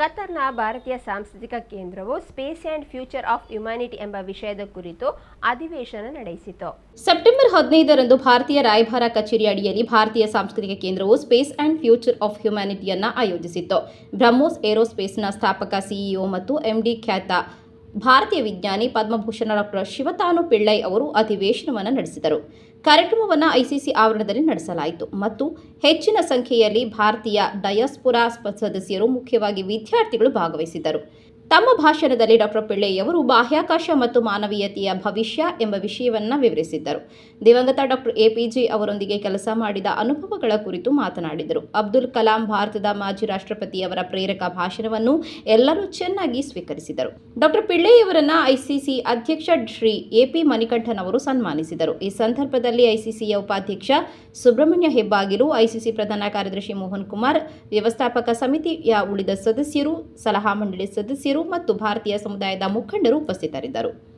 ಕತರ್ನ ಭಾರತೀಯ ಸಾಂಸ್ಕೃತಿಕ ಕೇಂದ್ರವು space and future of humanity ಎಂಬ ವಿಷಯದ ಕುರಿತು ಅಧಿವೇಶನ ನಡೆಸಿತು. ಸೆಪ್ಟೆಂಬರ್ ಹದಿನೈದರಂದು ಭಾರತೀಯ ರಾಯಭಾರ ಕಚೇರಿ ಅಡಿಯಲ್ಲಿ ಭಾರತೀಯ ಸಾಂಸ್ಕೃತಿಕ ಕೇಂದ್ರವು ಸ್ಪೇಸ್ ಆ್ಯಂಡ್ ಫ್ಯೂಚರ್ ಆಫ್ ಹ್ಯುಮ್ಯಾನಿಟಿಯನ್ನು ಆಯೋಜಿಸಿತ್ತು. ಬ್ರಹ್ಮೋಸ್ ಏರೋಸ್ಪೇಸ್ನ ಸ್ಥಾಪಕ, ಸಿಇಒ ಮತ್ತು ಎಂಡಿ ಖ್ಯಾತ ಭಾರತೀಯ ವಿಜ್ಞಾನಿ ಪದ್ಮಭೂಷಣ ಡಾಕ್ಟರ್ ಶಿವತಾನು ಪಿಳ್ಳೈ ಅವರು ಅಧಿವೇಶನವನ್ನು ನಡೆಸಿದರು. ಕಾರ್ಯಕ್ರಮವನ್ನು ಐಸಿಸಿ ಆವರಣದಲ್ಲಿ ನಡೆಸಲಾಯಿತು. ಮತ್ತು ಹೆಚ್ಚಿನ ಸಂಖ್ಯೆಯಲ್ಲಿ ಭಾರತೀಯ ಡಯಾಸ್ಪುರಾ ಸದಸ್ಯರು ಮುಖ್ಯವಾಗಿ ವಿದ್ಯಾರ್ಥಿಗಳು ಭಾಗವಹಿಸಿದ್ದರು. ತಮ್ಮ ಭಾಷಣದಲ್ಲಿ ಡಾಕ್ಟರ್ ಪಿಳ್ಳೆಯವರು ಬಾಹ್ಯಾಕಾಶ ಮತ್ತು ಮಾನವೀಯತೆಯ ಭವಿಷ್ಯ ಎಂಬ ವಿಷಯವನ್ನು ವಿವರಿಸಿದ್ದರು. ದಿವಂಗತ ಡಾಕ್ಟರ್ ಎಪಿಜೆ ಅವರೊಂದಿಗೆ ಕೆಲಸ ಮಾಡಿದ ಅನುಭವಗಳ ಕುರಿತು ಮಾತನಾಡಿದರು. ಅಬ್ದುಲ್ ಕಲಾಂ ಭಾರತದ ಮಾಜಿ ರಾಷ್ಟ್ರಪತಿಯವರ ಪ್ರೇರಕ ಭಾಷಣವನ್ನು ಎಲ್ಲರೂ ಚೆನ್ನಾಗಿ ಸ್ವೀಕರಿಸಿದರು. ಡಾಕ್ಟರ್ ಪಿಳ್ಳೆಯವರನ್ನ ಐಸಿಸಿ ಅಧ್ಯಕ್ಷ ಶ್ರೀ ಎಪಿ ಮಣಿಕಂಠನ್ ಅವರು ಸನ್ಮಾನಿಸಿದರು. ಈ ಸಂದರ್ಭದಲ್ಲಿ ಐಸಿಸಿಯ ಉಪಾಧ್ಯಕ್ಷ ಸುಬ್ರಹ್ಮಣ್ಯ ಹೆಬ್ಬಾಗಿಲು ಐಸಿಸಿ ಪ್ರಧಾನ ಕಾರ್ಯದರ್ಶಿ ಮೋಹನ್ ಕುಮಾರ್, ವ್ಯವಸ್ಥಾಪಕ ಸಮಿತಿಯ ಉಳಿದ ಸದಸ್ಯರು, ಸಲಹಾ ಮಂಡಳಿ ಸದಸ್ಯರು ಮತ್ತು ಭಾರತೀಯ ಸಮುದಾಯದ ಮುಖಂಡರು ಉಪಸ್ಥಿತರಿದ್ದರು.